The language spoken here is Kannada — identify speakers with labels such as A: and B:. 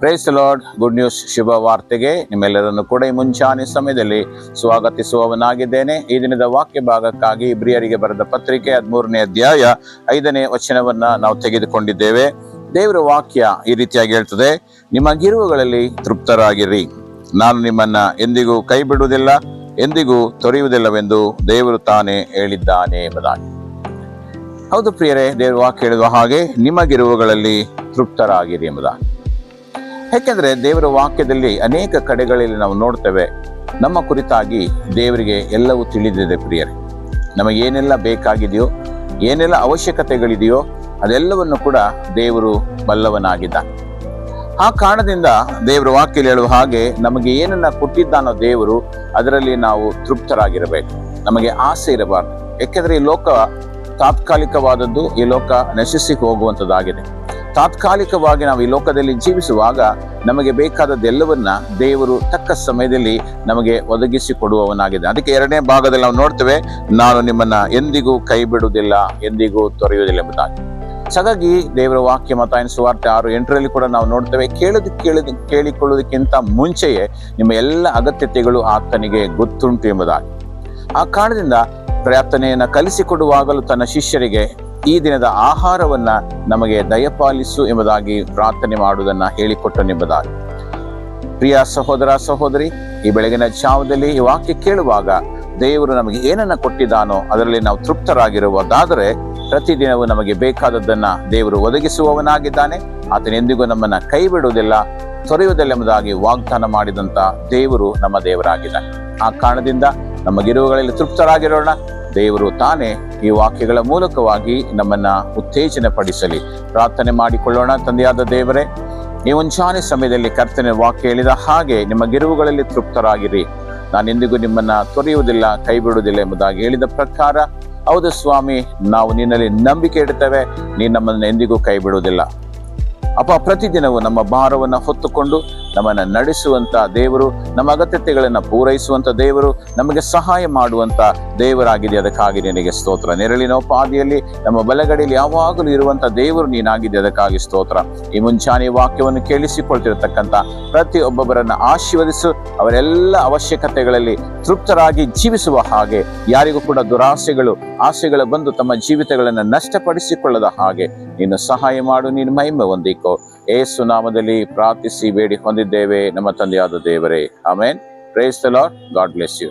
A: ಪ್ರೈಸ್ ಲಾರ್ಡ್ ಗುಡ್ ನ್ಯೂಸ್ ಶುಭ ವಾರ್ತೆಗೆ ನಿಮ್ಮೆಲ್ಲರನ್ನು ಕೂಡ ಈ ಮುಂಚಾನೆ ಸಮಯದಲ್ಲಿ ಸ್ವಾಗತಿಸುವವನಾಗಿದ್ದೇನೆ. ಈ ದಿನದ ವಾಕ್ಯ ಭಾಗಕ್ಕಾಗಿ ಇಬ್ರಿಯರಿಗೆ ಬರೆದ ಪತ್ರಿಕೆ ಹದಿಮೂರನೇ ಅಧ್ಯಾಯ ಐದನೇ ವಚನವನ್ನ ನಾವು ತೆಗೆದುಕೊಂಡಿದ್ದೇವೆ. ದೇವರ ವಾಕ್ಯ ಈ ರೀತಿಯಾಗಿ ಹೇಳ್ತದೆ ನಿಮ್ಮ ಗಿರುವುಗಳಲ್ಲಿ ತೃಪ್ತರಾಗಿರಿ. ನಾನು ನಿಮ್ಮನ್ನ ಎಂದಿಗೂ ಕೈ ಬಿಡುವುದಿಲ್ಲ ಎಂದಿಗೂ ತೊರೆಯುವುದಿಲ್ಲವೆಂದು ದೇವರು ತಾನೇ ಹೇಳಿದ್ದಾನೆ ಎಂಬುದಾಗಿ. ಹೌದು ಪ್ರಿಯರೇ, ದೇವರ ವಾಕ್ಯ ಹೇಳುವ ಹಾಗೆ ನಿಮ್ಮ ಗಿರುವುಗಳಲ್ಲಿ ತೃಪ್ತರಾಗಿರಿ ಎಂಬುದಾಗಿ. ಯಾಕೆಂದ್ರೆ ದೇವರ ವಾಕ್ಯದಲ್ಲಿ ಅನೇಕ ಕಡೆಗಳಲ್ಲಿ ನಾವು ನೋಡ್ತೇವೆ, ನಮ್ಮ ಕುರಿತಾಗಿ ದೇವರಿಗೆ ಎಲ್ಲವೂ ತಿಳಿದಿದೆ ಪ್ರಿಯರೇ. ನಮಗೇನೆಲ್ಲ ಬೇಕಾಗಿದೆಯೋ, ಏನೆಲ್ಲ ಅವಶ್ಯಕತೆಗಳಿದೆಯೋ, ಅದೆಲ್ಲವನ್ನು ಕೂಡ ದೇವರು ಬಲ್ಲವನಾಗಿದ್ದ ಆ ಕಾರಣದಿಂದ ದೇವರ ವಾಕ್ಯ ಹೇಳುವ ಹಾಗೆ ನಮಗೆ ಏನನ್ನ ಕೊಟ್ಟಿದ್ದಾನೋ ದೇವರು, ಅದರಲ್ಲಿ ನಾವು ತೃಪ್ತರಾಗಿರಬೇಕು. ನಮಗೆ ಆಸೆ ಇರಬಾರ್ದು. ಏಕೆಂದರೆ ಈ ಲೋಕ ತಾತ್ಕಾಲಿಕವಾದದ್ದು, ಈ ಲೋಕ ನಶಿಸಿ ಹೋಗುವಂಥದ್ದಾಗಿದೆ ತಾತ್ಕಾಲಿಕವಾಗಿ ನಾವು ಈ ಲೋಕದಲ್ಲಿ ಜೀವಿಸುವಾಗ ನಮಗೆ ಬೇಕಾದದ್ದೆಲ್ಲವನ್ನ ದೇವರು ತಕ್ಕ ಸಮಯದಲ್ಲಿ ನಮಗೆ ಒದಗಿಸಿ ಕೊಡುವವನಾಗಿದೆ. ಅದಕ್ಕೆ ಎರಡನೇ ಭಾಗದಲ್ಲಿ ನಾವು ನೋಡ್ತೇವೆ, ನಾನು ನಿಮ್ಮನ್ನ ಎಂದಿಗೂ ಕೈ ಬಿಡುವುದಿಲ್ಲ ಎಂದಿಗೂ ತೊರೆಯುವುದಿಲ್ಲ ಎಂಬುದಾಗಿ. ಹಾಗಾಗಿ ದೇವರ ವಾಕ್ಯ ಮತ ಸುವಾರ್ತೆ ಆರು ಎಂಟರಲ್ಲಿ ಕೂಡ ನಾವು ನೋಡ್ತೇವೆ, ಕೇಳೋದು ಕೇಳಿದ, ಕೇಳಿಕೊಳ್ಳುವುದಕ್ಕಿಂತ ಮುಂಚೆಯೇ ನಿಮ್ಮ ಎಲ್ಲ ಅಗತ್ಯತೆಗಳು ಆತನಿಗೆ ಗೊತ್ತುಂಟು ಎಂಬುದಾಗಿ. ಆ ಕಾರಣದಿಂದ ಪ್ರಾರ್ಥನೆಯನ್ನು ಕಲಿಸಿಕೊಡುವಾಗಲೂ ತನ್ನ ಶಿಷ್ಯರಿಗೆ ಈ ದಿನದ ಆಹಾರವನ್ನ ನಮಗೆ ದಯಪಾಲಿಸು ಎಂಬುದಾಗಿ ಪ್ರಾರ್ಥನೆ ಮಾಡುವುದನ್ನ ಹೇಳಿಕೊಟ್ಟನೆಂಬುದಾಗಿ ಪ್ರಿಯ ಸಹೋದರ, ಸಹೋದರಿ, ಈ ಬೆಳಗಿನ ಜಾವದಲ್ಲಿ ಈ ವಾಕ್ಯ ಕೇಳುವಾಗ ದೇವರು ನಮಗೆ ಏನನ್ನ ಕೊಟ್ಟಿದ್ದಾನೋ ಅದರಲ್ಲಿ ನಾವು ತೃಪ್ತರಾಗಿರುವುದಾದರೆ ಪ್ರತಿದಿನವೂ ನಮಗೆ ಬೇಕಾದದ್ದನ್ನ ದೇವರು ಒದಗಿಸುವವನಾಗಿದ್ದಾನೆ. ಆತನೆಂದಿಗೂ ನಮ್ಮನ್ನ ಕೈ ಬಿಡುವುದಿಲ್ಲ ತೊರೆಯುವುದಿಲ್ಲ ಎಂಬುದಾಗಿ ವಾಗ್ದಾನ ಮಾಡಿದಂತ ದೇವರು ನಮ್ಮ ದೇವರಾಗಿದ್ದಾನೆ. ಆ ಕಾರಣದಿಂದ ನಮ್ಮ ಗಿರುವುಗಳಲ್ಲಿ ತೃಪ್ತರಾಗಿರೋಣ. ದೇವರು ತಾನೇ ಈ ವಾಕ್ಯಗಳ ಮೂಲಕವಾಗಿ ನಮ್ಮನ್ನ ಉತ್ತೇಜನ ಪಡಿಸಲಿ ಪ್ರಾರ್ಥನೆ ಮಾಡಿಕೊಳ್ಳೋಣ ತಂದೆಯಾದ ದೇವರೇ. ಈ ಮುಂಚಾನೆ ಸಮಯದಲ್ಲಿ ಕರ್ತನೆ ವಾಕ್ಯ ಹೇಳಿದ ಹಾಗೆ ನಿಮ್ಮ ಗಿರುವುಗಳಲ್ಲಿ ತೃಪ್ತರಾಗಿರಿ. ನಾನು ಎಂದಿಗೂ ನಿಮ್ಮನ್ನ ತೊರೆಯುವುದಿಲ್ಲ ಕೈ ಬಿಡುವುದಿಲ್ಲ ಎಂಬುದಾಗಿ ಹೇಳಿದ ಪ್ರಕಾರ, ಹೌದು ಸ್ವಾಮಿ, ನಾವು ನಿನ್ನಲ್ಲಿ ನಂಬಿಕೆ ಇಡ್ತೇವೆ ನೀನು ನಮ್ಮನ್ನು ಎಂದಿಗೂ ಕೈ ಬಿಡುವುದಿಲ್ಲ ಅಪ್ಪ, ಪ್ರತಿದಿನವೂ ನಮ್ಮ ಭಾರವನ್ನು ಹೊತ್ತುಕೊಂಡು ನಮ್ಮನ್ನು ನಡೆಸುವಂಥ ದೇವರು, ನಮ್ಮ ಅಗತ್ಯತೆಗಳನ್ನು ಪೂರೈಸುವಂಥ ದೇವರು, ನಮಗೆ ಸಹಾಯ ಮಾಡುವಂಥ ದೇವರಾಗಿದೆ ಅದಕ್ಕಾಗಿ ನಿನಗೆ ಸ್ತೋತ್ರ. ನೆರಳಿನ ಪಾದಿಯಲ್ಲಿ, ನಮ್ಮ ಬಲಗಡೆಯಲ್ಲಿ ಯಾವಾಗಲೂ ಇರುವಂಥ ದೇವರು ನೀನಾಗಿದೆ ಅದಕ್ಕಾಗಿ ಸ್ತೋತ್ರ. ಈ ಮುಂಚಾನೆ ವಾಕ್ಯವನ್ನು ಕೇಳಿಸಿಕೊಳ್ತಿರತಕ್ಕಂಥ ಪ್ರತಿಯೊಬ್ಬೊಬ್ಬರನ್ನು ಆಶೀರ್ವದಿಸು. ಅವರೆಲ್ಲ ಅವಶ್ಯಕತೆಗಳಲ್ಲಿ ತೃಪ್ತರಾಗಿ ಜೀವಿಸುವ ಹಾಗೆ, ಯಾರಿಗೂ ಕೂಡ ದುರಾಸೆಗಳು, ಆಸೆಗಳು ಬಂದು ತಮ್ಮ ಜೀವಿತಗಳನ್ನು ನಷ್ಟಪಡಿಸಿಕೊಳ್ಳದ ಹಾಗೆ ನೀನು ಸಹಾಯ ಮಾಡು, ನೀನು ಮಹಿಮೆ ಹೊಂದಿಕೋ. ಏಸು ನಾಮದಲ್ಲಿ ಪ್ರಾರ್ಥಿಸಿ ಬೇಡಿ ಹೊಂದಿದ್ದೇವೆ ನಮ್ಮ ತಂದೆಯಾದ ದೇವರೇ. Amen. Praise the lord god bless you